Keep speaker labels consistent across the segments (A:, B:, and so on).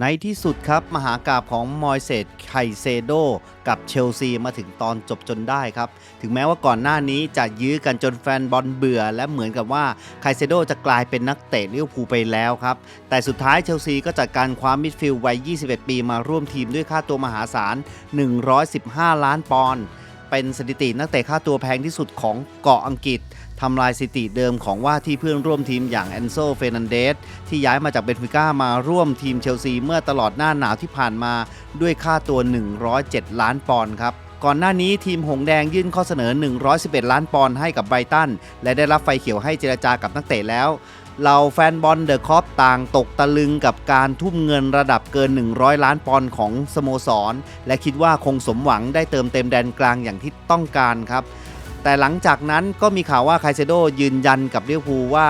A: ในที่สุดครับมหากาบของมอยเซตไคเซโดกับเชลซีมาถึงตอนจบจนได้ครับ ถึงแม้ว่าก่อนหน้านี้จะยื้อกันจนแฟนบอลเบื่อ และเหมือนกับว่าไคเซโดจะกลายเป็นนักเตะลิเวอร์พูลไปแล้วครับ แต่สุดท้ายเชลซีก็จัดการคว้ามิดฟิลด์วัย 21 ปีมาร่วมทีมด้วยค่าตัวมหาศาล 115 ล้านปอนด์ เป็นสถิตินักเตะค่าตัวแพงที่สุดของเกาะอังกฤษทำลายสถิติเดิมของว่าที่เพื่อนร่วมทีมอย่างแอนโซเฟนันเดสที่ย้ายมาจากเบนฟิก้ามาร่วมทีมเชลซีเมื่อตลอดหน้าหนาวที่ผ่านมาด้วยค่าตัว 107 ล้านปอนด์ครับก่อนหน้านี้ทีมหงแดงยื่นข้อเสนอ 111 ล้านปอนด์ให้กับไบรตัน และได้รับไฟเขียวให้เจรจากับนักเตะแล้ว เราแฟนบอลเดอะคอปต่างตกตะลึงกับการทุ่มเงินระดับเกิน 100 ล้านปอนด์ของสโมสร และคิดว่าคงสมหวังได้เติมเต็มแดนกลางอย่างที่ต้องการครับ แต่หลังจากนั้นก็มีข่าวว่าไคเซโดยืนยันกับเลียวพูว่า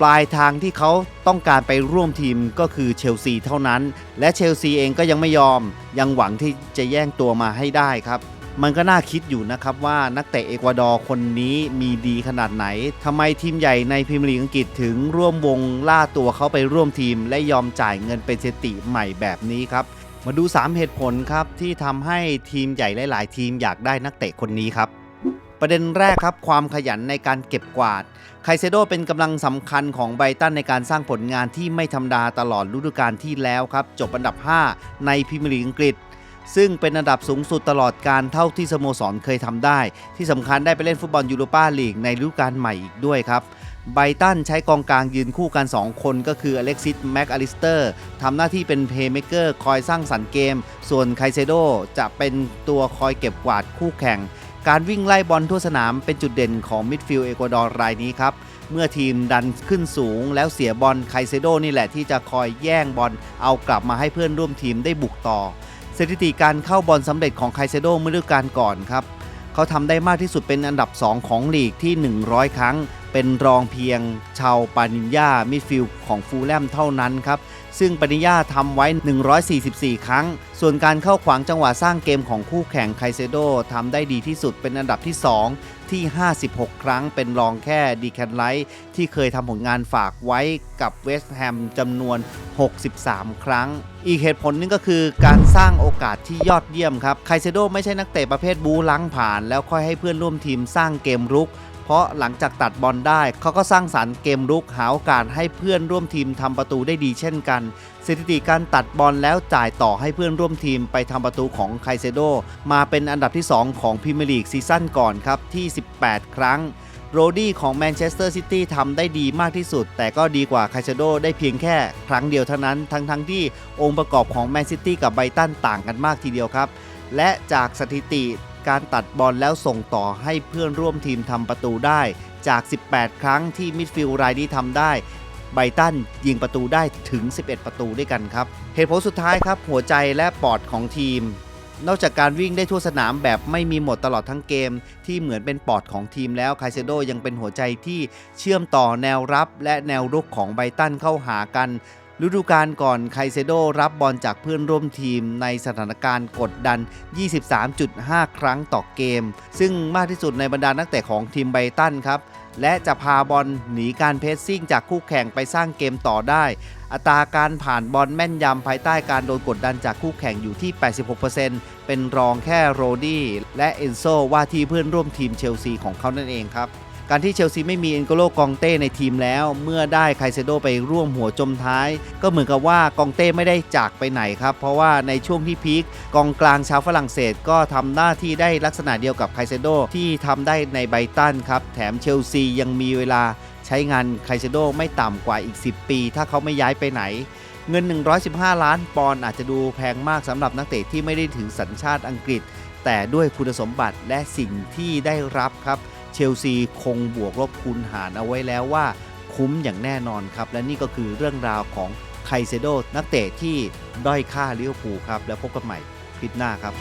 A: ปลายทางที่เขาต้องการไปร่วมทีมก็คือเชลซีเท่านั้น และเชลซีเองก็ยังไม่ยอม ยังหวังที่จะแย่งตัวมาให้ได้ครับ มันก็น่าคิดอยู่นะครับว่านักเตะเอกวาดอร์คนนี้มีดีขนาดไหนทำไมทีมใหญ่ในพรีเมียร์ลีกอังกฤษถึงร่วมวงล่าตัวเขาไปร่วมทีม และยอมจ่ายเงินเป็นสถิติใหม่แบบนี้ครับ มาดู 3 เหตุผลครับที่ทำให้ทีมใหญ่หลาย ๆ ทีมอยากได้นักเตะคนนี้ครับประเด็นแรกครับ ความขยันในการเก็บกวาด ไคเซโดเป็นกำลังสำคัญของไบตันในการสร้างผลงานที่ไม่ธรรมดาตลอดฤดูกาลที่แล้วครับ จบอันดับ 5 ในพรีเมียร์ลีกอังกฤษ ซึ่งเป็นอันดับสูงสุดตลอดการเท่าที่สโมสรเคยทำได้ ที่สำคัญได้ไปเล่นฟุตบอลยูโรปาลีกในฤดูกาลใหม่อีกด้วยครับไบตันใช้กองกลางยืนคู่กัน 2 คนก็คืออเล็กซิสแม็กอลิสเตอร์ทำหน้าที่เป็นเพย์เมเกอร์คอยสร้างสรรค์เกม ส่วนไคเซโดจะเป็นตัวคอยเก็บกวาดคู่แข่ง การวิ่งไล่บอลทั่วสนามเป็นจุดเด่นของมิดฟิลด์เอกวาดอร์รายนี้ครับ เมื่อทีมดันขึ้นสูงแล้วเสียบอลไคเซโดนี่แหละที่จะคอยแย่งบอลเอากลับมาให้เพื่อนร่วมทีมได้บุกต่อ สถิติการเข้าบอลสำเร็จของไคเซโดเมื่อฤดูกาลก่อนครับ เขาทำได้มากที่สุดเป็นอันดับ 2 ของลีกที่ 100 ครั้ง เป็นรองเพียงชาวปานิญญามิดฟิลด์ของฟูลแลมเท่านั้นครับ ซึ่งปานิญญาทำไว้ 144 ครั้ง ส่วนการเข้าขวางจังหวะสร้างเกมของคู่แข่งไคเซโดทำได้ดีที่สุดเป็นอันดับที่ 2 ที่ 56 ครั้งเป็นรองแค่ดีแคนไลท์ที่เคยทำผลงานฝากไว้กับเวสต์แฮมจำนวน 63 ครั้ง อีกเหตุผลหนึงก็คือการสร้างโอกาสที่ยอดเยี่ยมครับไคเซโดไม่ใช่นักเตะประเภทบูล้างผ่าน แล้วค่อยให้เพื่อนร่วมทีมสร้างเกมรุก เพราะหลังจากตัดบอลได้เขาก็สร้างสารรค์เกมรุกหาโอกาสให้เพื่อนร่วมทีมทำประตูได้ดีเช่นกัน สถิติการตัดบอลแล้วจ่ายต่อให้เพื่อนร่วมทีมไปทำประตูของไคเซโด มาเป็นอันดับที่ 2 ของพรีเมียร์ลีกซีซั่นก่อนครับที่ 18 ครั้งโรดี้ของแมนเชสเตอร์ซิตี้ทำได้ดีมากที่สุด แต่ก็ดีกว่าไคเซโดได้เพียงแค่ครั้งเดียวเท่านั้น ทั้งทั้งๆที่องค์ประกอบของแมนซิตี้กับไบตันต่างกันมากทีเดียวครับ และจากสถิติ การตัดบอลแล้วส่งต่อให้เพื่อนร่วมทีมทำประตูได้จาก 18 ครั้งที่มิดฟิลด์รายนี้ทำได้ ไบตันยิงประตูได้ถึง 11 ประตูด้วยกันครับ เหตุผลสุดท้ายครับ หัวใจและปอดของทีม นอกจากการวิ่งได้ทั่วสนามแบบไม่มีหมดตลอดทั้งเกม ที่เหมือนเป็นปอดของทีมแล้วไคเซโดยังเป็นหัวใจที่เชื่อมต่อแนวรับและแนวรุกของไบตันเข้าหากัน ฤดูกาลก่อนไคเซโดรับบอลจากเพื่อนร่วมทีมในสถานการณ์กดดัน 23.5 ครั้งต่อเกม ซึ่งมากที่สุดในบรรดานักเตะของทีมไบรตันครับและจะพาบอลหนีการเพสซิ่งจากคู่แข่งไปสร้างเกมต่อได้ อัตราการผ่านบอลแม่นยำภายใต้การโดนกดดันจากคู่แข่งอยู่ที่ 86%เป็นรองแค่โรดี้และเอนโซว่าที่เพื่อนร่วมทีมเชลซีของเขานั่นเองครับ การที่เชลซีไม่มีเอนโกโลกองเต้ในทีมแล้ว เมื่อได้ไคเซโดไปร่วมหัวจมท้าย ก็เหมือนกับว่ากองเต้ไม่ได้จากไปไหนครับ เพราะว่าในช่วงที่พีคกองกลางชาวฝรั่งเศสก็ทำหน้าที่ได้ลักษณะเดียวกับไคเซโดที่ทำได้ในไบตันครับ แถมเชลซียังมีเวลาใช้งานไคเซโดไม่ต่ำกว่าอีก 10 ปี ถ้าเขาไม่ย้ายไปไหนเงิน 115 ล้านปอนด์อาจจะดูแพงมากสำหรับนักเตะที่ไม่ได้ถือสัญชาติอังกฤษ แต่ด้วยคุณสมบัติและสิ่งที่ได้รับครับ เชลซีคงบวกลบคูณหารเอาไว้แล้วว่าคุ้มอย่างแน่นอนครับ และนี่ก็คือเรื่องราวของไคเซโดนักเตะที่ด้อยค่าลิเวอร์พูลครับ แล้วพบกันใหม่คลิปหน้าครับ